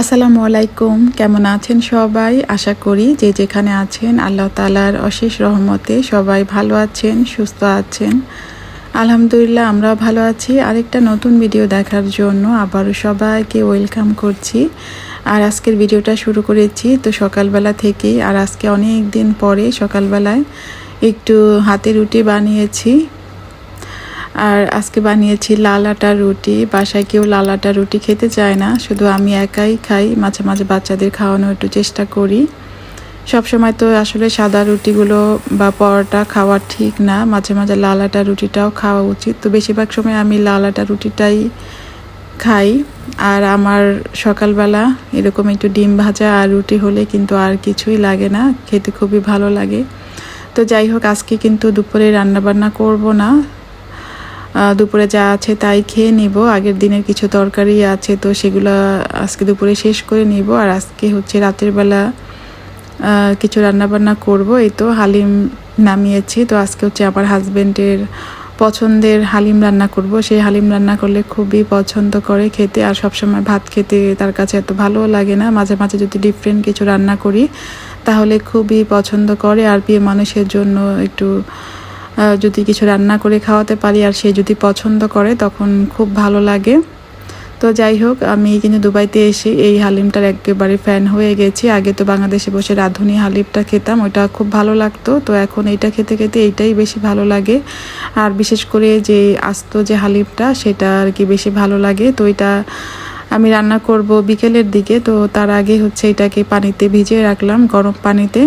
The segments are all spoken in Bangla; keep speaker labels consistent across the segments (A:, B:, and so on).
A: আসসালামু আলাইকুম, কেমন আছেন সবাই? আশা করি যে যেখানে আছেন, আল্লাহ তালার অশেষ রহমতে সবাই ভালো আছেন, সুস্থ আছেন। আলহামদুলিল্লাহ, আমরাও ভালো আছি। আরেকটা নতুন ভিডিও দেখার জন্য আবারও সবাইকে ওয়েলকাম করছি। আর আজকের ভিডিওটা শুরু করেছি তো সকালবেলা থেকেই। আর আজকে অনেক দিন পরে সকালবেলায় একটু হাতে রুটি বানিয়েছি। আর আজকে বানিয়েছি লাল আটার রুটি। বাসায় কেউ লাল আটার রুটি খেতে চায় না, শুধু আমি একাই খাই, মাঝে মাঝে বাচ্চাদের খাওয়ানোর একটু চেষ্টা করি। সব সময় তো আসলে সাদা রুটিগুলো বা পরোটা খাওয়া ঠিক না, মাঝে মাঝে লাল আটার রুটিটাও খাওয়া উচিত। তো বেশিরভাগ সময় আমি লাল আটার রুটিটাই খাই। আর আমার সকালবেলা এরকম একটু ডিম ভাজা আর রুটি হলে কিন্তু আর কিছুই লাগে না, খেতে খুবই ভালো লাগে। তো যাই হোক, আজকে কিন্তু দুপুরে রান্নাবান্না করব না। দুপুরে যা আছে তাই খেয়ে নিব। আগের দিনের কিছু তরকারি আছে, তো সেগুলো আজকে দুপুরে শেষ করে নিব। আর আজকে হচ্ছে রাতের বেলা কিছু রান্নাবান্না করব। এই তো হালিম নামিয়েছি। তো আজকে হচ্ছে আমার হাজব্যান্ডের পছন্দের হালিম রান্না করব। সেই হালিম রান্না করলে খুবই পছন্দ করে খেতে। আর সবসময় ভাত খেতে তার কাছে এত ভালো লাগে না। মাঝে মাঝে যদি ডিফারেন্ট কিছু রান্না করি, তাহলে খুবই পছন্দ করে। আর প্রিয় মানুষের জন্য একটু যদি কিছু রান্না করে খাওয়াতে পারি আর সে যদি পছন্দ করে, তখন খুব ভালো লাগে। তো যাই হোক, আমি কিন্তু দুবাইতে এসে এই হালিমটার একেবারে ফ্যান হয়ে গেছি। আগে তো বাংলাদেশে বসে রাঁধুনি হালিমটা খেতাম, ওইটা খুব ভালো লাগতো। তো এখন এইটা খেতে খেতে এইটাই বেশি ভালো লাগে। আর বিশেষ করে যে আস্ত যে হালিমটা, সেটা আর কি বেশি ভালো লাগে। তো এটা আমি রান্না করব বিকেলের দিকে। তো তার আগে হচ্ছে এটাকে পানিতে ভিজিয়ে রাখলাম গরম পানিতে।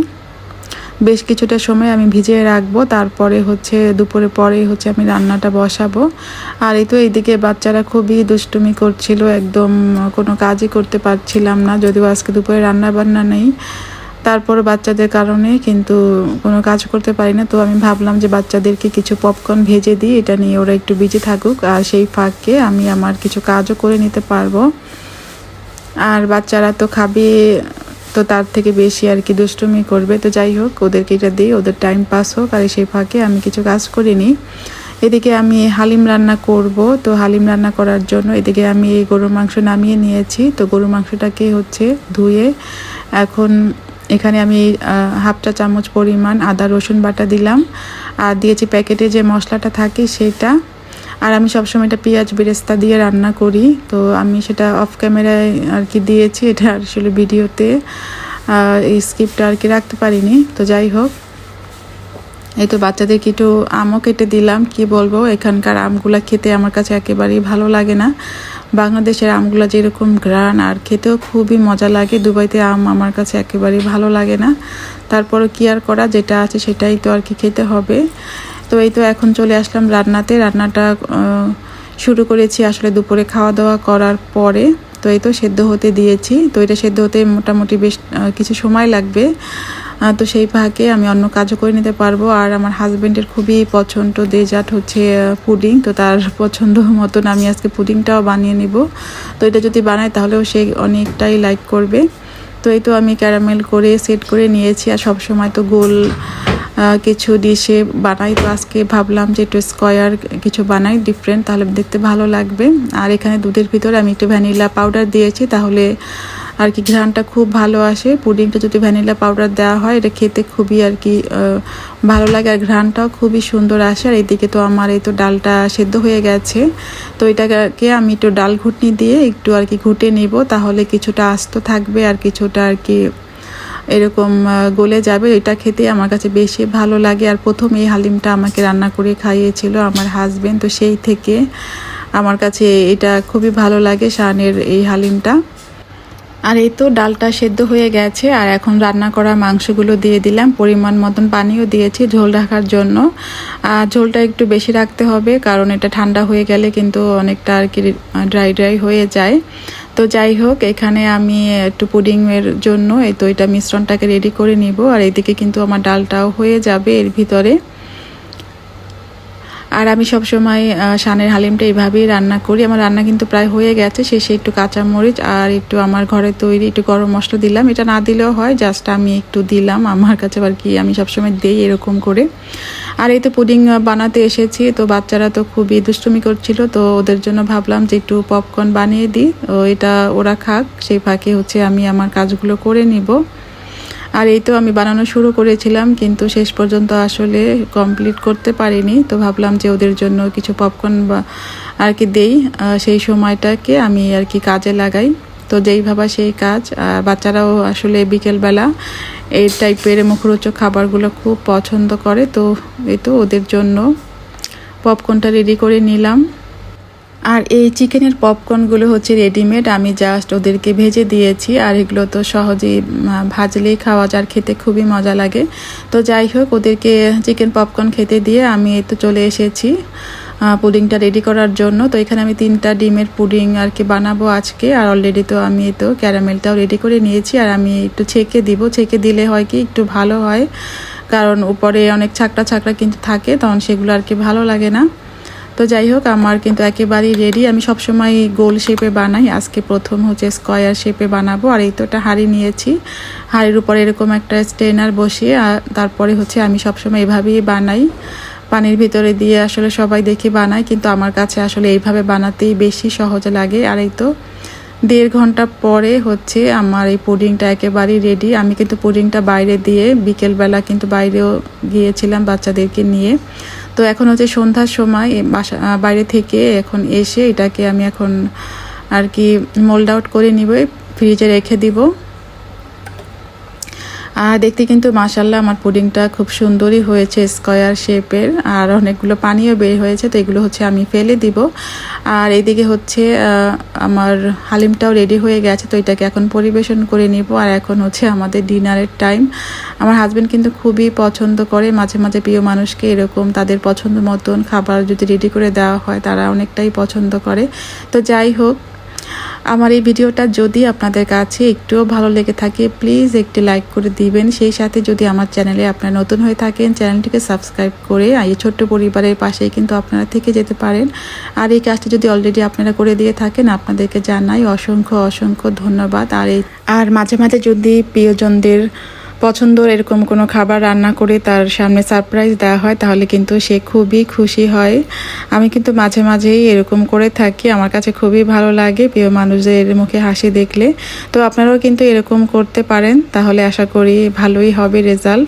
A: বেশ কিছুটা সময় আমি ভিজিয়ে রাখব, তারপরে হচ্ছে দুপুরে পরে হচ্ছে আমি রান্নাটা বসাবো। আর এই তো এইদিকে বাচ্চারা খুবই দুষ্টুমি করছিল, একদম কোনো কাজই করতে পারছিলাম না, যদিও আজকে দুপুরে রান্না বান্না নেই। তারপর বাচ্চাদের কারণে কিন্তু কোনো কাজ করতে পারি না, তো আমি ভাবলাম যে বাচ্চাদেরকে কিছু পপকর্ন ভেজে দিই, এটা নিয়ে ওরা একটু বিজি থাকুক, আর সেই ফাঁকে আমি আমার কিছু কাজও করে নিতে পারব। আর বাচ্চারা তো খাবে তো তার থেকে বেশি আর কি দুষ্টুমি করবে। তো যাই হোক, ওদেরকে এটা দিই, ওদের টাইম পাস হোক, আর সেই ফাঁকে আমি কিছু কাজ করিনি। এদিকে আমি হালিম রান্না করব, তো হালিম রান্না করার জন্য এদিকে আমি এই গরুর মাংস নামিয়ে নিয়েছি। তো গরুর মাংসটাকে হচ্ছে ধুয়ে এখন এখানে আমি হাফটা চামচ পরিমাণ আদা রসুন বাটা দিলাম। আর দিয়েছি প্যাকেটে যে মশলাটা থাকে সেটা আর আমি সবসময় এটা পেঁয়াজ বেরেস্তা দিয়ে রান্না করি। তো আমি সেটা অফ ক্যামেরায় আর কি দিয়েছি, এটা আসলে ভিডিওতে। এই স্ক্রিপ্টটা আর কি রাখতে পারিনি, তো যাই হোক। এই তো বাচ্চাদেরকে একটু আমও কেটে দিলাম, কি বলব? এখানকার আমগুলা খেতে আমার কাছে একেবারেই ভালো লাগে না। বাংলাদেশের আমগুলো যেরকম গ্রান আর খেতেও খুবই মজা লাগে। দুবাইতে আম আমার কাছে একেবারেই ভালো লাগে না। তারপরও কি আর করা, যেটা আছে সেটাই তো আর কি খেতে হবে। তো এই তো এখন চলে আসলাম রান্নাতে। রান্নাটা শুরু করেছি আসলে দুপুরে খাওয়া দাওয়া করার পরে। তো এই তো সেদ্ধ হতে দিয়েছি। তো এটা সেদ্ধ হতে মোটামুটি বেশ কিছু সময় লাগবে। তো সেই ফাঁকে আমি অন্য কাজও করে নিতে পারব। আর আমার হাজব্যান্ডের খুবই পছন্দ ডেজার্ট হচ্ছে পুডিং। তো তার পছন্দ মতন আমি আজকে পুডিংটাও বানিয়ে নিব। তো এটা যদি বানাই তাহলেও সে অনেকটাই লাইক করবে। তো এই তো আমি ক্যারামেল করে সেট করে নিয়েছি। আর সব সময় তো গোল কিছু ডিশে বানাই। তো আজকে ভাবলাম যে একটু স্কোয়ার কিছু বানাই ডিফারেন্ট তাহলে দেখতে ভালো লাগবে। আর এখানে দুধের ভিতরে আমি একটু ভ্যানিলা পাউডার দিয়েছি, তাহলে আর কি ঘ্রানটা খুব ভালো আসে। পুডিংটা যদি ভ্যানিলা পাউডার দেওয়া হয়, এটা খেতে খুবই আর কি ভালো লাগে। আর ঘ্রানটাও খুবই সুন্দর আসে। আর এইদিকে তো আমার এই তো ডালটা সেদ্ধ হয়ে গেছে। তো এটাকে আমি একটু ডাল ঘুটনি দিয়ে একটু আর কি ঘুটে নিব, তাহলে কিছুটা আস্ত থাকবে আর কিছুটা আর কি এরকম গলে যাবে, এটা খেতে আমার কাছে বেশি ভালো লাগে। আর প্রথম এই হালিমটা আমাকে রান্না করে খাইয়েছিল আমার হাজবেন্ড তো সেই থেকে আমার কাছে এটা খুবই ভালো লাগে শানের এই হালিমটা। আর এই তো ডালটা সেদ্ধ হয়ে গেছে, আর এখন রান্না করা মাংসগুলো দিয়ে দিলাম। পরিমাণ মতন পানিও দিয়েছি ঝোল রাখার জন্য। আর ঝোলটা একটু বেশি রাখতে হবে, কারণ এটা ঠান্ডা হয়ে গেলে কিন্তু অনেকটা আর কি ড্রাই ড্রাই হয়ে যায়। তো যাই হোক, এখানে আমি একটু পুডিংয়ের জন্য এই তো এটা মিশ্রণটাকে রেডি করে নিব। আর এদিকে কিন্তু আমার ডালটাও হয়ে যাবে এর ভিতরে। আর আমি সবসময় শানের হালিমটা এইভাবেই রান্না করি। আমার রান্না কিন্তু প্রায় হয়ে গেছে। শেষে একটু কাঁচামরিচ আর একটু আমার ঘরে তৈরি একটু গরম মশলা দিলাম। এটা না দিলেও হয়, জাস্ট আমি একটু দিলাম। আমার কাছে আর কি আমি সবসময় দেই এরকম করে। আর এই তো পুডিং বানাতে এসেছি। তো বাচ্চারা তো খুবই দুষ্টুমি করছিল। তো ওদের জন্য ভাবলাম যে একটু পপকর্ন বানিয়ে দিই। তো এটা ওরা খাক। সেই ফাঁকে হচ্ছে আমি আমার কাজগুলো করে নিব। আর এই তো আমি বানানো শুরু করেছিলাম, কিন্তু শেষ পর্যন্ত আসলে কমপ্লিট করতে পারিনি। তো ভাবলাম যে ওদের জন্য কিছু পপকর্ন বা আর কি দেই সেই সময়টাকে আমি আর কি কাজে লাগাই। তো যেই ভাবা সেই কাজ বাচ্চারাও আসলে বিকেলবেলা এই টাইপের মুখরোচক খাবারগুলো খুব পছন্দ করে। তো এই তো ওদের জন্য পপকর্নটা রেডি করে নিলাম। আর এই চিকেনের পপকর্নগুলো হচ্ছে রেডিমেড। আমি জাস্ট ওদেরকে ভেজে দিয়েছি, আর এগুলো তো সহজেই ভাজলেই খাওয়া যার খেতে খুবই মজা লাগে। তো যাই হোক, ওদেরকে চিকেন পপকর্ন খেতে দিয়ে আমি তো চলে এসেছি পুডিংটা রেডি করার জন্য। তো এখানে আমি তিনটা ডিমের পুডিং আর কি বানাবো আজকে, আর অলরেডি তো আমি তো ক্যারামেলটাও রেডি করে নিয়েছি। আর আমি একটু ছেঁকে দিব, ছেঁকে দিলে হয় কি একটু ভালো হয়, কারণ উপরে অনেক ছাকটা ছাকটা কিন্তু থাকে, তখন সেগুলো আর কি ভালো লাগে না। তো যাই হোক, আমার কিন্তু একেবারেই রেডি আমি সবসময় গোল শেপে বানাই। আজকে প্রথম হচ্ছে স্কোয়ার শেপে বানাবো। আর এই তো একটা হাঁড়ি নিয়েছি। হাঁড়ির উপরে এরকম একটা স্টেনার বসিয়ে, আর তারপরে হচ্ছে আমি সবসময় এভাবেই বানাই। পানির ভিতরে দিয়ে আসলে সবাই দেখে বানায়, কিন্তু আমার কাছে আসলে এইভাবে বানাতেই বেশি সহজ লাগে। আর এই তো দেড় ঘণ্টা পরে হচ্ছে আমার এই পুডিংটা একেবারেই রেডি আমি কিন্তু পুডিংটা বাইরে দিয়ে বিকেলবেলা কিন্তু বাইরেও গিয়েছিলাম বাচ্চাদেরকে নিয়ে। তো এখন হচ্ছে সন্ধ্যার সময় বাসা বাইরে থেকে এখন এসে এটাকে আমি এখন আর কি মোল্ড আউট করে নিব ফ্রিজে রেখে দিব। আর দেখতে কিন্তু মাসাল্লাহ আমার পুডিংটা খুব সুন্দরই হয়েছে, স্কয়ার শেপের। আর অনেকগুলো পানিও বের হয়েছে, তো এগুলো হচ্ছে আমি ফেলে দিব। আর এইদিকে হচ্ছে আমার হালিমটাও রেডি হয়ে গেছে, তো এটাকে এখন পরিবেশন করে নিব। আর এখন হচ্ছে আমাদের ডিনারের টাইম। আমার হাজব্যান্ড কিন্তু খুবই পছন্দ করে, মাঝে মাঝে প্রিয় মানুষকে এরকম তাদের পছন্দ মতন খাবার যদি রেডি করে দেওয়া হয়, তারা অনেকটাই পছন্দ করে। তো যাই হোক আমার এই ভিডিওটা যদি আপনাদের কাছে একটুও ভালো লেগে থাকে প্লিজ একটি লাইক করে দিবেন। সেই সাথে যদি আমার চ্যানেলে আপনারা নতুন হয়ে থাকেন চ্যানেলটিকে সাবস্ক্রাইব করে এই ছোট্ট পরিবারের পাশেই কিন্তু আপনারা থেকে যেতে পারেন। আর এই কাজটি যদি অলরেডি আপনারা করে দিয়ে থাকেন, আপনাদেরকে জানাই অসংখ্য অসংখ্য ধন্যবাদ। আর এই আর মাঝে মাঝে যদি প্রিয়জনদের পছন্দর এরকম কোনো খাবার রান্না করে তার সামনে সারপ্রাইজ দেওয়া হয়, তাহলে কিন্তু সে খুবই খুশি হয়। আমি কিন্তু মাঝে মাঝেই এরকম করে থাকি, আমার কাছে খুবই ভালো লাগে প্রিয় মানুষদের মুখে হাসি দেখলে। তো আপনারাও কিন্তু এরকম করতে পারেন, তাহলে আশা করি ভালোই হবে রেজাল্ট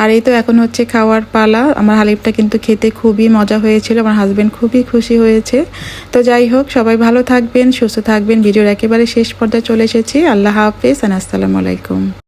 A: আর এই তো এখন হচ্ছে খাওয়ার পালা, আমার হালিমটা কিন্তু খেতে খুবই মজা হয়েছিল, আমার হাজব্যান্ড খুবই খুশি হয়েছে। তো যাই হোক, সবাই ভালো থাকবেন, সুস্থ থাকবেন, ভিডিওর একেবারে শেষ পর্যায়ে চলে এসেছি। আল্লাহ হাফিজ আসসালামু আলাইকুম।